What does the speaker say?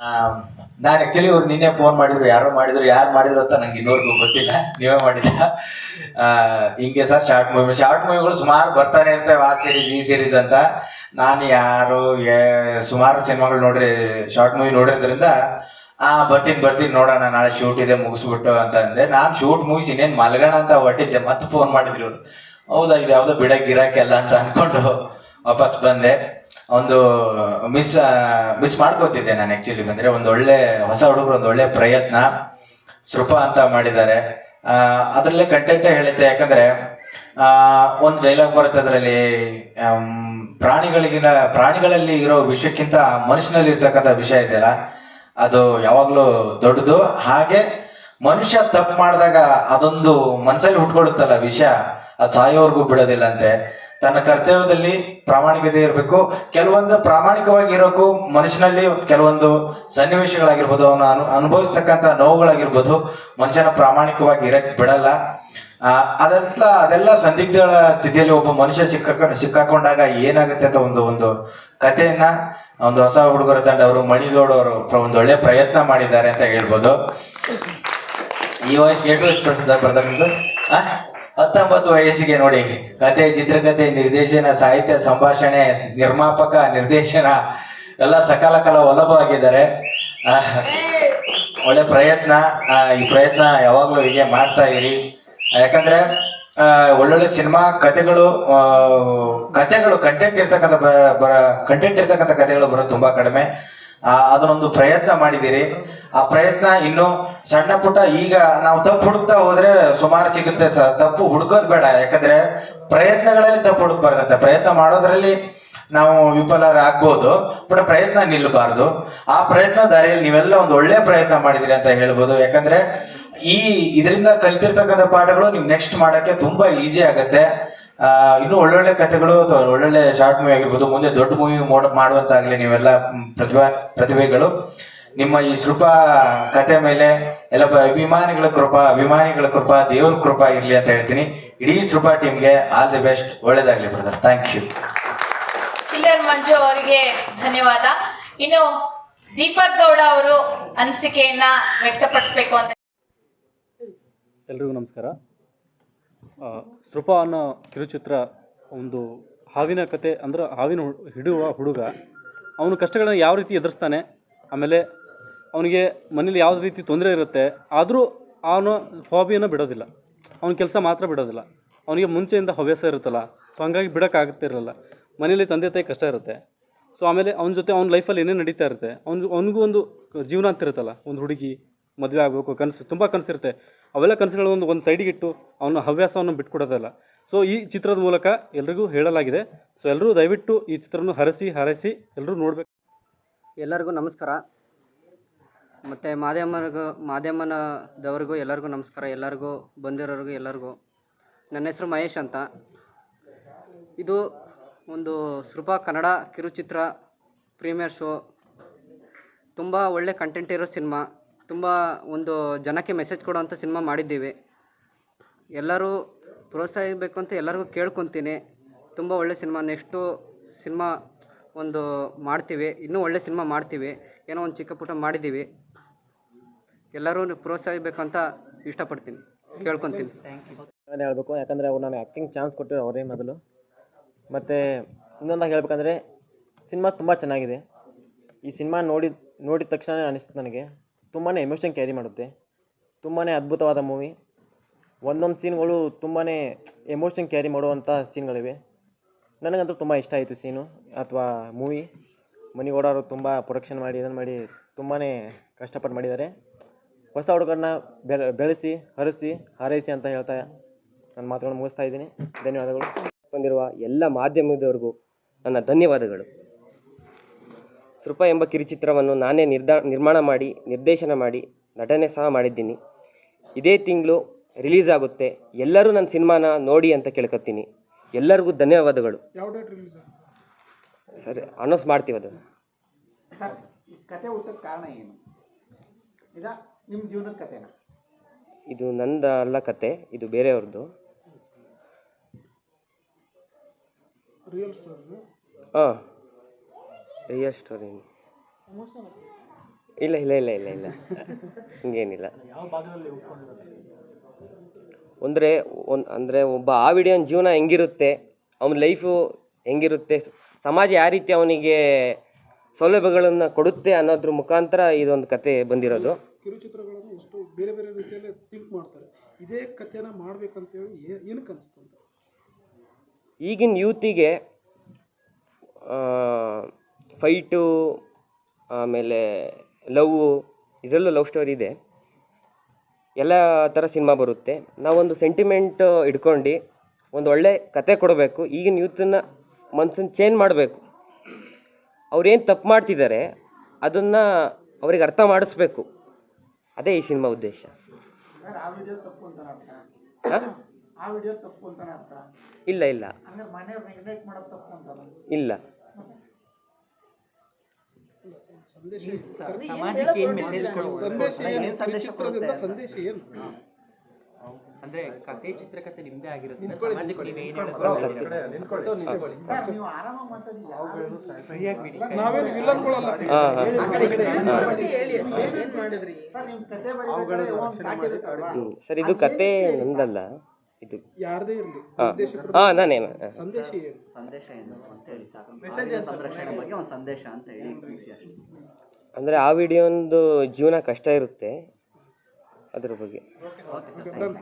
ನಾನು ಆಕ್ಚುಲಿ ಅವ್ರು ನಿನ್ನೆ ಫೋನ್ ಮಾಡಿದ್ರು, ಯಾರೋ ಮಾಡಿದ್ರು, ಯಾರು ಮಾಡಿದ್ರು ಅಂತ ನಂಗೆ ಇನ್ನೂರ್ಗೂ ಗೊತ್ತಿಲ್ಲ. ನೀವೇ ಮಾಡಿಲ್ಲ ಹಿಂಗೆ ಸರ್ ಶಾರ್ಟ್ ಮೂವಿ ಶಾರ್ಟ್ ಮೂವಿಗಳು ಸುಮಾರು ಬರ್ತಾನೆ ಇರ್ತವೆ ಆ ಸೀರೀಸ್ ಈ ಸೀರೀಸ್ ಅಂತ. ನಾನು ಯಾರು ಸುಮಾರು ಸಿನಿಮಾಗಳು ನೋಡ್ರಿ ಶಾರ್ಟ್ ಮೂವಿ ನೋಡಿರೋದ್ರಿಂದ, ಆ, ಬರ್ತೀನಿ ಬರ್ತೀನಿ ನೋಡೋಣ, ನಾಳೆ ಶೂಟ್ ಇದೆ, ಮುಗಿಸ್ಬಿಟ್ಟು ಅಂತ ಅಂದೆ. ನಾನು ಶೂಟ್ ಮುಗಿಸಿ ಇನ್ನೇನು ಮಲಗೋಣ ಅಂತ ಹೊಟ್ಟಿದ್ದೆ ಮತ್ತೆ ಫೋನ್ ಮಾಡಿದ್ರು ಅವ್ರು ಹೌದಾ ಇದು ಯಾವುದೋ ಬಿಡ ಗಿರಾಕೆಲ್ಲ ಅಂತ ಅನ್ಕೊಂಡು ವಾಪಸ್ ಬಂದೆ. ಒಂದು ಮಿಸ್ ಮಿಸ್ ಮಾಡ್ಕೋತಿದ್ದೆ ನಾನು ಆ್ಯಕ್ಚುಲಿ ಬಂದ್ರೆ ಒಂದು ಒಳ್ಳೆ ಹೊಸ ಹುಡುಗರು, ಒಂದು ಒಳ್ಳೆ ಪ್ರಯತ್ನ. ಸೃಪ ಅಂತ ಮಾಡಿದ್ದಾರೆ. ಅದರಲ್ಲೇ ಕಂಟೆಂಟೇ ಹೇಳುತ್ತೆ. ಆ ಒಂದು ಡೈಲಾಗ್ ಬರುತ್ತೆ ಅದರಲ್ಲಿ. ಪ್ರಾಣಿಗಳಿಗಿನ, ಪ್ರಾಣಿಗಳಲ್ಲಿ ಇರೋ ವಿಷಯಕ್ಕಿಂತ ಮನುಷ್ಯನಲ್ಲಿ ಇರ್ತಕ್ಕಂಥ ವಿಷಯ ಇದೆಯಲ್ಲ ಅದು ಯಾವಾಗಲೂ ದೊಡ್ಡದು. ಹಾಗೆ, ಮನುಷ್ಯ ತಪ್ಪು ಮಾಡಿದಾಗ ಅದೊಂದು ಮನಸ್ಸಲ್ಲಿ ಹುಟ್ಕೊಳ್ಳುತ್ತಲ್ಲ ವಿಷಯ. ಅದು ಸಾಯೋವರೆಗೂ ಬಿಡೋದಿಲ್ಲ ಅಂತೆ. ತನ್ನ ಕರ್ತವ್ಯದಲ್ಲಿ ಪ್ರಾಮಾಣಿಕತೆ ಇರಬೇಕು. ಕೆಲವೊಂದು ಪ್ರಾಮಾಣಿಕವಾಗಿ ಇರೋಕ್ಕೂ ಮನುಷ್ಯನಲ್ಲಿ ಕೆಲವೊಂದು ಸನ್ನಿವೇಶಗಳಾಗಿರ್ಬೋದು, ಅವನು ಅನು, ಅನುಭವಿಸ್ತಕ್ಕಂಥ ನೋವುಗಳಾಗಿರ್ಬೋದು, ಮನುಷ್ಯನ ಪ್ರಾಮಾಣಿಕವಾಗಿ ಇರಕ್ ಬಿಡಲ್ಲ. ಅದೆಲ್ಲ ಅದೆಲ್ಲ ಸಂದಿಗ್ಧಗಳ ಸ್ಥಿತಿಯಲ್ಲಿ ಒಬ್ಬ ಮನುಷ್ಯ ಸಿಕ್ಕ ಸಿಕ್ಕಾಕೊಂಡಾಗ ಏನಾಗುತ್ತೆ ಅಂತ ಒಂದು ಒಂದು ಕಥೆಯನ್ನ ಒಂದು ಹೊಸ ಹುಡುಗರ ತಂಡ ಅವರು ಮಣಿಗೌಡ ಅವರು ಒಂದು ಒಳ್ಳೆ ಪ್ರಯತ್ನ ಮಾಡಿದ್ದಾರೆ ಅಂತ ಹೇಳ್ಬೋದು. ಈ ವಯಸ್ಸಿಗೆ ಎಷ್ಟು ವಯಸ್ಸು ಬರ್ತಕ್ಕಂಥ? ಹತ್ತೊಂಬತ್ತು ವಯಸ್ಸಿಗೆ ನೋಡಿ. ಕತೆ ಚಿತ್ರಕಥೆ ನಿರ್ದೇಶನ, ಸಾಹಿತ್ಯ, ಸಂಭಾಷಣೆ, ನಿರ್ಮಾಪಕ, ನಿರ್ದೇಶನ ಎಲ್ಲ ಸಕಾಲ ಕಾಲ ಒಲಭವಾಗಿದ್ದಾರೆ. ಒಳ್ಳೆ ಪ್ರಯತ್ನ. ಈ ಪ್ರಯತ್ನ ಯಾವಾಗಲೂ ಹೀಗೆ ಮಾಡ್ತಾ ಇರಿ. ಯಾಕಂದ್ರೆ ಒಳ್ಳೊಳ್ಳೆ ಸಿನಿಮಾ ಕತೆಗಳು ಕತೆಗಳು ಕಂಟೆಂಟ್ ಇರ್ತಕ್ಕಂಥ ಕಂಟೆಂಟ್ ಇರ್ತಕ್ಕಂಥ ಕಥೆಗಳು ಬರೋದು ತುಂಬಾ ಕಡಿಮೆ. ಅದನ್ನೊಂದು ಪ್ರಯತ್ನ ಮಾಡಿದ್ದೀರಿ. ಆ ಪ್ರಯತ್ನ ಇನ್ನು ಸಣ್ಣ ಪುಟ್ಟ ಈಗ ನಾವು ತಪ್ಪು ಹುಡುಕ್ತಾ ಹೋದ್ರೆ ಸುಮಾರು ಸಿಗುತ್ತೆ ಸರ್ ತಪ್ಪು ಹುಡುಕೋದು ಬೇಡ. ಯಾಕಂದ್ರೆ ಪ್ರಯತ್ನಗಳಲ್ಲಿ ತಪ್ಪು ಹುಡುಕ್ಬಾರ್ದಂತೆ ಪ್ರಯತ್ನ ಮಾಡೋದ್ರಲ್ಲಿ ನಾವು ವಿಫಲರಾಗ್ಬೋದು ಬಟ್ ಪ್ರಯತ್ನ ನಿಲ್ಲಬಾರ್ದು ಆ ಪ್ರಯತ್ನ ದಾರಿಯಲ್ಲಿ ನೀವೆಲ್ಲ ಒಂದು ಒಳ್ಳೆ ಪ್ರಯತ್ನ ಮಾಡಿದಿರಿ ಅಂತ ಹೇಳ್ಬೋದು. ಯಾಕಂದ್ರೆ ಈ, ಇದರಿಂದ ಕಲಿತಿರ್ತಕ್ಕಂಥ ಪಾಠಗಳು ನೀವು ನೆಕ್ಸ್ಟ್ ಮಾಡೋಕ್ಕೆ ತುಂಬಾ ಈಸಿ ಆಗುತ್ತೆ. ಇನ್ನೂ ಒಳ್ಳೊಳ್ಳೆ ಕಥೆಗಳು ಅಥವಾ ಒಳ್ಳೊಳ್ಳೆ ಶಾರ್ಟ್ ಮೂವಿ ಆಗಿರ್ಬೋದು ಮುಂದೆ ದೊಡ್ಡ ಮೂವಿ ಮಾಡುವಂತಾಗ್ಲಿ ನೀವೆಲ್ಲ ಪ್ರತಿಭಾ ಪ್ರತಿಭೆಗಳು. ನಿಮ್ಮ ಈ ಸೃಪ ಕತೆ ಮೇಲೆ ಎಲ್ಲ ಬ- ಅಭಿಮಾನಿಗಳ ಕೃಪಾ ಅಭಿಮಾನಿಗಳ ಕೃಪಾ ದೇವ್ರ ಕೃಪಾ ಇರಲಿ ಅಂತ ಹೇಳ್ತೀನಿ. ಇಡೀ ಸೃಪಾ ಟೀಮ್ಗೆ ಆಲ್ ದಿ ಬೆಸ್ಟ್ ಒಳ್ಳೇದಾಗ್ಲಿ brother thank you Chillar Manju ಅವರಿಗೆ ಧನ್ಯವಾದ. ಇನ್ನು ದೀಪಕ್ ಗೌಡ ಅವರು ಅನಿಸಿಕೆಯನ್ನ ವ್ಯಕ್ತಪಡಿಸ್ಬೇಕು ಅಂತ ಎಲ್ರಿಗೂ ನಮಸ್ಕಾರ. ಸೃಪ ಅನ್ನೋ ಕಿರುಚಿತ್ರ ಒಂದು ಹಾವಿನ ಕತೆ ಅಂದ್ರೆ ಹಾವಿನ ಹಿಡುವ ಹುಡುಗ. ಅವನು ಕಷ್ಟಗಳನ್ನ ಯಾವ ರೀತಿ ಎದುರಿಸ್ತಾನೆ? ಆಮೇಲೆ ಅವನಿಗೆ ಮನೇಲಿ ಯಾವ ರೀತಿ ತೊಂದರೆ ಇರುತ್ತೆ? ಆದರೂ ಅವನು ಹಾಬಿಯನ್ನು ಬಿಡೋದಿಲ್ಲ. ಅವನ ಕೆಲಸ ಮಾತ್ರ ಬಿಡೋದಿಲ್ಲ. ಅವನಿಗೆ ಮುಂಚೆಯಿಂದ ಹವ್ಯಾಸ ಇರುತ್ತಲ್ಲ. ಸೊ ಹಂಗಾಗಿ ಬಿಡೋಕ್ಕಾಗ್ತಿರಲಿಲ್ಲ ಮನೇಲಿ ತಂದೆ ತಾಯಿ ಕಷ್ಟ ಇರುತ್ತೆ. ಸೊ ಆಮೇಲೆ ಅವನ ಜೊತೆ ಅವ್ನ ಲೈಫಲ್ಲಿ ಏನೇ ನಡೀತಾ ಇರುತ್ತೆ? ಅವ್ನು ಅವನಿಗೂ ಒಂದು ಜೀವನ ಅಂತ ಇರುತ್ತಲ್ಲ, ಒಂದು ಹುಡುಗಿ. ಮದುವೆ ಆಗಬೇಕು, ಕನಸು, ತುಂಬ ಕನಸಿರುತ್ತೆ. ಅವೆಲ್ಲ ಕನಸುಗಳು ಒಂದು ಒಂದು ಸೈಡಿಗೆ ಇಟ್ಟು ಅವನ ಹವ್ಯಾಸವನ್ನು ಬಿಟ್ಕೊಡೋದಲ್ಲ. ಸೊ ಈ ಚಿತ್ರದ ಮೂಲಕ ಎಲ್ರಿಗೂ ಹೇಳಲಾಗಿದೆ. ಸೊ ಎಲ್ಲರೂ ದಯವಿಟ್ಟು ಈ ಚಿತ್ರವನ್ನು ಹರಸಿ ಹರಸಿ ಎಲ್ಲರೂ ನೋಡಬೇಕು. ಎಲ್ಲರಿಗೂ ನಮಸ್ಕಾರ. ಮತ್ತು ಮಾಧ್ಯಮರಿಗೂ ಮಾಧ್ಯಮನದವ್ರಿಗೂ ಎಲ್ಲರಿಗೂ ನಮಸ್ಕಾರ. ಎಲ್ಲರಿಗೂ ಬಂದಿರೋರಿಗೂ ಎಲ್ಲರಿಗೂ. ನನ್ನ ಹೆಸರು ಮಹೇಶ್ ಅಂತ. ಇದು ಒಂದು ಸೃಪ ಕನ್ನಡ ಕಿರುಚಿತ್ರ ಪ್ರೀಮಿಯರ್ ಶೋ. ತುಂಬ ಒಳ್ಳೆ ಕಂಟೆಂಟ್ ಇರೋ ಸಿನಿಮಾ. ತುಂಬ ಒಂದು ಜನಕ್ಕೆ ಮೆಸೇಜ್ ಕೊಡುವಂಥ ಸಿನಿಮಾ ಮಾಡಿದ್ದೀವಿ. ಎಲ್ಲರೂ ಪ್ರೋತ್ಸಾಹಿಸಬೇಕು ಅಂತ ಎಲ್ಲರಿಗೂ ಕೇಳ್ಕೊತೀನಿ. ತುಂಬ ಒಳ್ಳೆ ಸಿನಿಮಾ ನೆಕ್ಸ್ಟು ಸಿನಿಮಾ ಒಂದು ಮಾಡ್ತೀವಿ. ಇನ್ನೂ ಒಳ್ಳೆ ಸಿನಿಮಾ ಮಾಡ್ತೀವಿ. ಏನೋ ಒಂದು ಚಿಕ್ಕ ಪುಟ್ಟ ಮಾಡಿದ್ದೀವಿ. ಎಲ್ಲರೂ ಪ್ರೋತ್ಸಾಹಿಸಬೇಕು ಅಂತ ಇಷ್ಟಪಡ್ತೀನಿ. ಕೇಳ್ಕೊತೀನಿ. ಯು ಹೇಳಬೇಕು, ಯಾಕಂದರೆ ಅವ್ರು ನಾನು ಆ್ಯಕ್ಟಿಂಗ್ ಚಾನ್ಸ್ ಕೊಟ್ಟಿರೋ ಅವರೇ ಮೊದಲು. ಮತ್ತು ಇನ್ನೊಂದಾಗಿ ಹೇಳ್ಬೇಕಂದ್ರೆ ಸಿನಿಮಾ ತುಂಬ ಚೆನ್ನಾಗಿದೆ. ಈ ಸಿನಿಮಾ ನೋಡಿದ ನೋಡಿದ ತಕ್ಷಣ ಅನಿಸ್ತು ನನಗೆ. ತುಂಬಾ ಎಮೋಷನ್ ಕ್ಯಾರಿ ಮಾಡುತ್ತೆ. ತುಂಬಾ ಅದ್ಭುತವಾದ ಮೂವಿ ಒಂದೊಂದು ಸೀನ್ಗಳು ತುಂಬಾ ಎಮೋಷನ್ ಕ್ಯಾರಿ ಮಾಡುವಂಥ ಸೀನ್ಗಳಿವೆ ನನಗಂತೂ ತುಂಬ ಇಷ್ಟ ಆಯಿತು ಸೀನು ಅಥವಾ ಮೂವಿ ಮನಿಗೌಡವರು ತುಂಬ ಪ್ರೊಡಕ್ಷನ್ ಮಾಡಿ ಇದನ್ನು ಮಾಡಿ ತುಂಬಾ ಕಷ್ಟಪಟ್ಟು ಮಾಡಿದ್ದಾರೆ. ಹೊಸ ಹುಡುಗರನ್ನ ಬೆಳೆ, ಬೆಳೆಸಿ, ಹರಿಸಿ, ಹಾರೈಸಿ ಅಂತ ಹೇಳ್ತಾ ನನ್ನ ಮಾತುಗಳನ್ನು ಮುಗಿಸ್ತಾ ಇದ್ದೀನಿ. ಧನ್ಯವಾದಗಳು. ಬಂದಿರುವ ಎಲ್ಲ ಮಾಧ್ಯಮದವರೆಗೂ ನನ್ನ ಧನ್ಯವಾದಗಳು. ಸೃಪ ಎಂಬ ಕಿರುಚಿತ್ರವನ್ನು ನಾನೇ ನಿರ್ದಾ ನಿರ್ಮಾಣ ಮಾಡಿ ನಿರ್ದೇಶನ ಮಾಡಿ ನಟನೆ ಸಹ ಮಾಡಿದ್ದೀನಿ. ಇದೇ ತಿಂಗಳು ರಿಲೀಸ್ ಆಗುತ್ತೆ. ಎಲ್ಲರೂ ನನ್ನ ಸಿನಿಮಾನ ನೋಡಿ ಅಂತ ಕೇಳ್ಕೊತೀನಿ ಎಲ್ಲರಿಗೂ ಧನ್ಯವಾದಗಳು. ಸರಿ ಅನೌನ್ಸ್ ಮಾಡ್ತೀವಿ ಅದನ್ನು. ಸರ್ ಈ ಕತೆ ಹುಟ್ಟೋಕ್ಕೆ ಕಾರಣ ಏನು? ಇದ ನಿಮ್ಮ ಜೀವನದ ಕತೆನಾ? ಇದು ನಂದ ಅಲ್ಲ ಕತೆ ಇದು ಬೇರೆಯವ್ರದ್ದು ಹಾಂ. ರಿಯಲ್ ಸ್ಟೋರಿ ಇಲ್ಲ ಇಲ್ಲ ಇಲ್ಲ ಇಲ್ಲ ಇಲ್ಲ. ಹಿಂಗೇನಿಲ್ಲ. ಅಂದರೆ ಒಂದು ಅಂದರೆ ಒಬ್ಬ ಆ ವಿಡಿಯೋನ ಜೀವನ ಹೆಂಗಿರುತ್ತೆ, ಅವನ ಲೈಫು ಹೆಂಗಿರುತ್ತೆ, ಸಮಾಜ ಯಾವ ರೀತಿ ಅವನಿಗೆ ಸೌಲಭ್ಯಗಳನ್ನು ಕೊಡುತ್ತೆ ಅನ್ನೋದ್ರ ಮುಖಾಂತರ ಇದೊಂದು ಕತೆ ಬಂದಿರೋದು. ಕಿರುಚಿತ್ರಗಳನ್ನು ಎಷ್ಟು ಬೇರೆ ಬೇರೆ ರೀತಿಯಲ್ಲಿ ಥಿಂಕ್ ಮಾಡ್ತಾರೆ ಇದೇ ಕಥೆನ ಮಾಡ್ಬೇಕಂತೇಳಿ ಏನಕ್ಕೆ ಅನಿಸ್ತು ಅಂತ ಈಗಿನ ಯೂತಿಗೆ ಫೈಟು ಆಮೇಲೆ ಲವ್ ಇದರಲ್ಲೂ ಲವ್ ಸ್ಟೋರಿ ಇದೆ. ಎಲ್ಲ ಥರ ಸಿನಿಮಾ ಬರುತ್ತೆ. ನಾವೊಂದು ಸೆಂಟಿಮೆಂಟ್ ಇಟ್ಕೊಂಡು ಒಂದು ಒಳ್ಳೆ ಕತೆ ಕೊಡಬೇಕು. ಈಗಿನ ಯೂತನ್ನ ಮನ್ಸನ್ನು ಚೇಂಜ್ ಮಾಡಬೇಕು. ಅವ್ರೇನು ತಪ್ಪು ಮಾಡ್ತಿದ್ದಾರೆ ಅದನ್ನು ಅವ್ರಿಗೆ ಅರ್ಥ ಮಾಡಿಸ್ಬೇಕು. ಅದೇ ಈ ಸಿನಿಮಾ ಉದ್ದೇಶ. ಇಲ್ಲ ಇಲ್ಲ. ವಿಡಿಯೋ ತಪ್ಪು ಅಂತಾನೆ ಅರ್ಥ ಹಾಂ ಆ ವಿಡಿಯೋ ತಪ್ಪು ಅಂತಾನೆ ಅರ್ಥ ಇಲ್ಲ ಇಲ್ಲ ಹಂಗಾರೆ ಮನೆಯವ್ರು ನೆಗ್ಲೆಕ್ಟ್ ಮಾಡೋದು ತಪ್ಪು ಅಂತಾನೆ ಇಲ್ಲ ಸಮಾಜಕ್ಕೆ ಏನು ಮೆಸೇಜ್ ಸಂದೇಶ ಏನು? ಸಂದೇಶ ಏನು? ಅಂದ್ರೆ ಕತೆ ಚಿತ್ರಕಥೆ ನಿಮ್ದೇ ಆಗಿರುತ್ತೆ. ಸಮಾಜಕ್ಕೆ ನಿಂತ್ಕೊಳ್ಳಿ. ನೀವ್ ಹಾಂ ಸರ್ ಇದು ಕತೆ ನಂದಲ್ಲ. ಇದು. ಯಾರದೇ ಇರಲಿ. ಹಾಂ. ನಾನೇ. ಸಂದೇಶ ಏನು? ಸಂದೇಶ ಏನು ಅಂತ ಹೇಳಿ ಸಾಕು. ಸಂರಕ್ಷಣೆ ಬಗ್ಗೆ ಒಂದು ಸಂದೇಶ ಅಂತ ಹೇಳಿ ಮುಗಿಸಿ ಅಷ್ಟೇ. ಅಂದರೆ ಆ ವಿಡಿಯೋಂದು ಜೀವನ ಕಷ್ಟ ಇರುತ್ತೆ ಅದ್ರ ಬಗ್ಗೆ. Okay sir